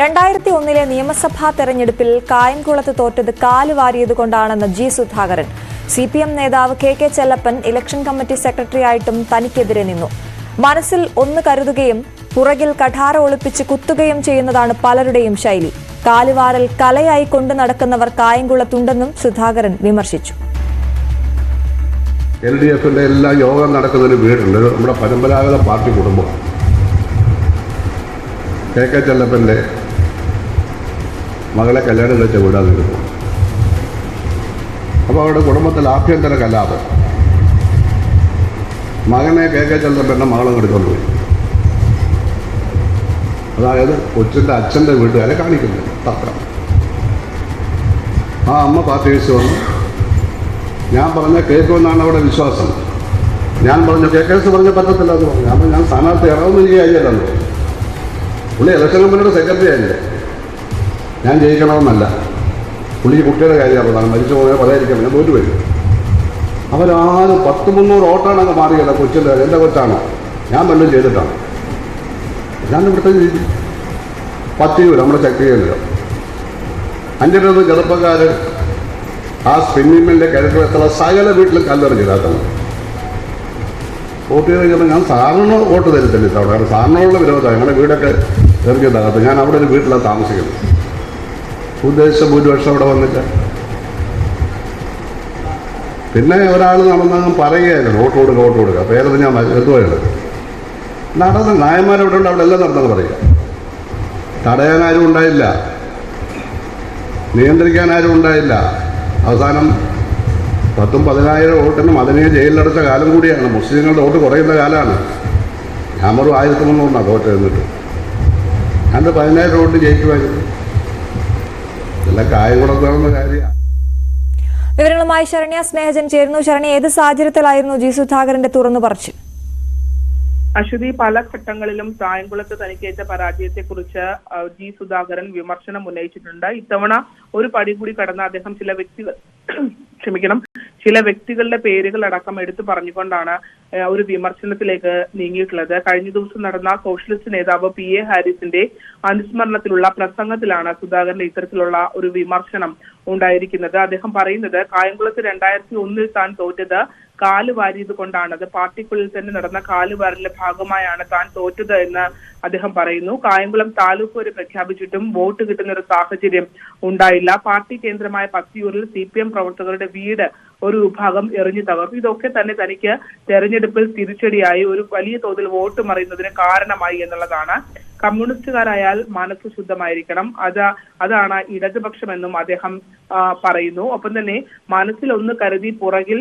രണ്ടായിരത്തി ഒന്നിലെ നിയമസഭാ തെരഞ്ഞെടുപ്പിൽ കായംകുളത്ത് തോറ്റത് കാൽ വാരിയതുകൊണ്ടാണെന്ന് G Sudhakaran. C P M നേതാവ് K K Chellappan election committee സെക്രട്ടറിയായിട്ടും തനിക്കെതിരെ നിന്നു. മനസ്സിൽ ഒന്ന് കരുതുകയും പുറകിൽ കഠാര ഒളിപ്പിച്ച് കുത്തുകയും ചെയ്യുന്നതാണ് പലരുടെയും ശൈലി. കാലുവാരൽ കലയായി കൊണ്ടു നടക്കുന്നവർ കായംകുളത്തുണ്ടെന്നും സുധാകരൻ വിമർശിച്ചു. എൽ ഡി എഫിന്റെ എല്ലാ യോഗം നടക്കുന്ന ഒരു വീടുണ്ട് നമ്മുടെ പരമ്പരാഗത പാർട്ടി കുടുംബം കെ കെ ചെല്ലപ്പന്റെ മകളെ കല്യാണം കഴിച്ച ഇരുന്നു അപ്പോൾ അവരുടെ കുടുംബത്തിൽ ആഭ്യന്തര കലാപം. മകനെ കെ കെ ചെല്ലപ്പന്റെ മകളും പോയി. അതായത് കൊച്ചിന്റെ അച്ഛന്റെ വീട്ടുകാരെ കാണിക്കുന്നു പത്രം. ആ അമ്മ പാർട്ടി വിശ്വ ഞാൻ പറഞ്ഞ കേൾക്കുമെന്നാണ് അവിടെ വിശ്വാസം. ഞാൻ പറഞ്ഞു കേക്കേഴ്സ് പറഞ്ഞ പറ്റത്തില്ല എന്ന് പറഞ്ഞു അപ്പോൾ ഞാൻ സ്ഥാനാർത്ഥി കഴിയില്ലെന്ന് പുള്ളി ഇലക്ഷൻ കമ്പനിയുടെ സെക്രട്ടറി ആയില്ലേ ഞാൻ ജയിക്കണമെന്നല്ല. പുള്ളിക്ക് കുട്ടിയുടെ കാര്യമാണ് പ്രധാനം മരിച്ചു പോയാൽ പലതായിരിക്കാം ഞാൻ തോറ്റു വരും അവരാരും പത്ത് മുന്നൂറ് ഓട്ടാണ് അങ്ങ് മാറിയല്ല കൊച്ചിന്റെ എന്റെ കൊച്ചാണ്. ഞാൻ വല്ലതും ചെയ്തിട്ടാണ്. ഞാൻ ഇവിടുത്തെ രീതി പത്തിയൂർ നമ്മുടെ ശക്തി കേന്ദ്രം. അഞ്ചിരുപത് ചെറുപ്പക്കാർ ആ സ്പിന്നിംഗ് മില്ലിന്റെ എത്ര സകല വീട്ടിലും കല്ലെറിഞ്ഞില്ലാത്തത് വോട്ട് ചെയ്ത് കഴിഞ്ഞപ്പോൾ ഞാൻ സാറിന് വോട്ട് തരത്തില്ല. അവിടെ കാരണം സാറിനോടുള്ള വിരോധമാണ് ഞങ്ങളുടെ വീടൊക്കെ എറിഞ്ഞതകത്ത് ഞാൻ അവിടെ ഒരു വീട്ടിലാണ് താമസിക്കുന്നത്. ഉദ്ദേശിച്ച ഭൂരിപക്ഷം അവിടെ വന്നില്ല. പിന്നെ ഒരാൾ നടന്നങ്ങ് പറയുകയായിരുന്നു വോട്ട് കൊടുക്കുക വോട്ട് കൊടുക്കുക. പേരത് ഞാൻ എത്തുകയാണ് നടന്ന് നായന്മാരവിടെ ഉണ്ട് അവിടെ എല്ലാം നടന്നെന്ന് പറയുക. തടയാൻ ആരും ഉണ്ടായില്ല. നിയന്ത്രിക്കാൻ ആരും ഉണ്ടായില്ല. അവസാനം പത്തും പതിനായിരം വോട്ടിന് മദനിയെ ജയിലിലടച്ച കാലം കൂടിയാണ്. മുസ്ലിങ്ങളുടെ വോട്ട് കുറയുന്ന കാലമാണ് ഞാൻ ഒരു ആയിരത്തി മുന്നൂറിനാണ് വോട്ട് എന്നിട്ട് അതിന്റെ പതിനായിരം വോട്ട് ജയിക്കുമായിരുന്നു. ഇതെല്ലാം കായം കാര്യമാണ് വിവരങ്ങളുമായി ശരണ്യ സ്നേഹജൻ ചേരുന്നു. ശരണ്യ ഏത് സാഹചര്യത്തിലായിരുന്നു ജി സുധാകരന്റെ തുറന്നു പറച്ചിൽ? അശ്വതി പല ഘട്ടങ്ങളിലും തായംകുളത്ത് തനിക്കേറ്റ പരാജയത്തെക്കുറിച്ച് ജി സുധാകരൻ വിമർശനം ഉന്നയിച്ചിട്ടുണ്ട്. ഇത്തവണ ഒരു പടി കൂടി കടന്ന അദ്ദേഹം ചില വ്യക്തികൾ ക്ഷമിക്കണം ചില വ്യക്തികളുടെ പേരുകൾ അടക്കം എടുത്തു പറഞ്ഞുകൊണ്ടാണ് ഒരു വിമർശനത്തിലേക്ക് നീങ്ങിയിട്ടുള്ളത്. കഴിഞ്ഞ ദിവസം നടന്ന സോഷ്യലിസ്റ്റ് നേതാവ് പി എ ഹാരിസിന്റെ അനുസ്മരണത്തിലുള്ള പ്രസംഗത്തിലാണ് സുധാകരന്റെ ഇത്തരത്തിലുള്ള ഒരു വിമർശനം ഉണ്ടായിരിക്കുന്നത്. അദ്ദേഹം പറയുന്നത് കായംകുളത്ത് രണ്ടായിരത്തി ഒന്നിൽ താൻ തോറ്റത് കാൽ വാരിയത് കൊണ്ടാണ്. അത് പാർട്ടിക്കുള്ളിൽ തന്നെ നടന്ന കാൽ വാരലിന്റെ ഭാഗമായാണ് താൻ തോറ്റത് എന്ന് അദ്ദേഹം പറയുന്നു. കായംകുളം താലൂക്ക് വരെ പ്രഖ്യാപിച്ചിട്ടും വോട്ട് കിട്ടുന്ന ഒരു സാഹചര്യം ഉണ്ടായില്ല. പാർട്ടി കേന്ദ്രമായ പത്തിയൂരിൽ സി പി എം പ്രവർത്തകരുടെ വീട് ഒരു വിഭാഗം എറിഞ്ഞു തകർത്തു ഇതൊക്കെ തന്നെ തനിക്ക് തെരഞ്ഞെടുപ്പിൽ തിരിച്ചടിയായി ഒരു വലിയ തോതിൽ വോട്ട് മറിയുന്നതിന് കാരണമായി എന്നുള്ളതാണ് കമ്മ്യൂണിസ്റ്റുകാരായാൽ മനസ്സ് ശുദ്ധമായിരിക്കണം അത് അതാണ് ഇടതുപക്ഷമെന്നും അദ്ദേഹം പറയുന്നു. ഒപ്പം തന്നെ മനസ്സിൽ ഒന്ന് കരുതി പുറകിൽ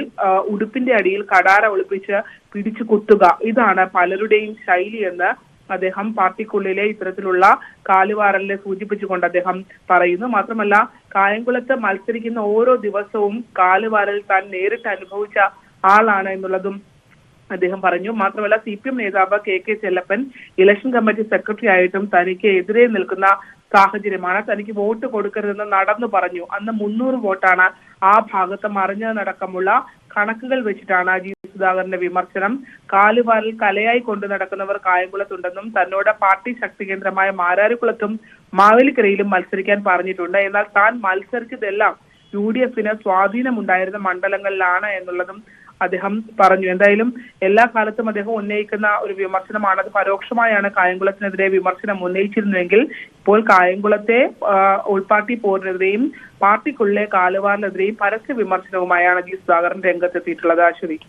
ഉടുപ്പിന്റെ അടിയിൽ കടാര ഒളിപ്പിച്ച് പിടിച്ചു കുത്തുക. ഇതാണ് പലരുടെയും ശൈലി എന്ന് അദ്ദേഹം പാർട്ടിക്കുള്ളിലെ ഇത്തരത്തിലുള്ള കാലുവാറലിനെ സൂചിപ്പിച്ചുകൊണ്ട് അദ്ദേഹം പറയുന്നു. മാത്രമല്ല കായംകുളത്ത് മത്സരിക്കുന്ന ഓരോ ദിവസവും കാലുവാരൽ താൻ നേരിട്ട് അനുഭവിച്ച ആളാണ് എന്നുള്ളതും അദ്ദേഹം പറഞ്ഞു. മാത്രമല്ല സി പി എം നേതാവ് K K Chellappan election committee secretary ആയിട്ടും തനിക്ക് എതിരെ നിൽക്കുന്ന സാഹചര്യമാണ്. തനിക്ക് വോട്ട് കൊടുക്കരുതെന്ന് നടന്നു പറഞ്ഞു. അന്ന് മുന്നൂറ് വോട്ടാണ് ആ ഭാഗത്ത് മറിഞ്ഞതടക്കമുള്ള കണക്കുകൾ വെച്ചിട്ടാണ് ജി സുധാകരന്റെ വിമർശനം. കാലുവാലിൽ കലയായി കൊണ്ടു നടക്കുന്നവർ കായംകുളത്തുണ്ടെന്നും തന്നോട് പാർട്ടി ശക്തി കേന്ദ്രമായ മാരാരിക്കുളത്തും മാവേലിക്കരയിലും മത്സരിക്കാൻ പറഞ്ഞിട്ടുണ്ട്. എന്നാൽ താൻ മത്സരിച്ചതെല്ലാം യു ഡി എഫിന് സ്വാധീനമുണ്ടായിരുന്ന മണ്ഡലങ്ങളിലാണ് എന്നുള്ളതും അദ്ദേഹം പറഞ്ഞു. എന്തായാലും എല്ലാ കാലത്തും അദ്ദേഹം ഉന്നയിക്കുന്ന ഒരു വിമർശനമാണ്. അത് പരോക്ഷമായാണ് കായംകുളത്തിനെതിരെ വിമർശനം ഉന്നയിച്ചിരുന്നുവെങ്കിൽ ഇപ്പോൾ കായംകുളത്തെ ഉൾപാർട്ടി പോരിനെതിരെയും പാർട്ടിക്കുള്ളിലെ കാലുവാറിനെതിരെയും പരസ്യ വിമർശനവുമായാണ് ജി സുധാകരൻ രംഗത്തെത്തിയിട്ടുള്ളത്. അശ്വതി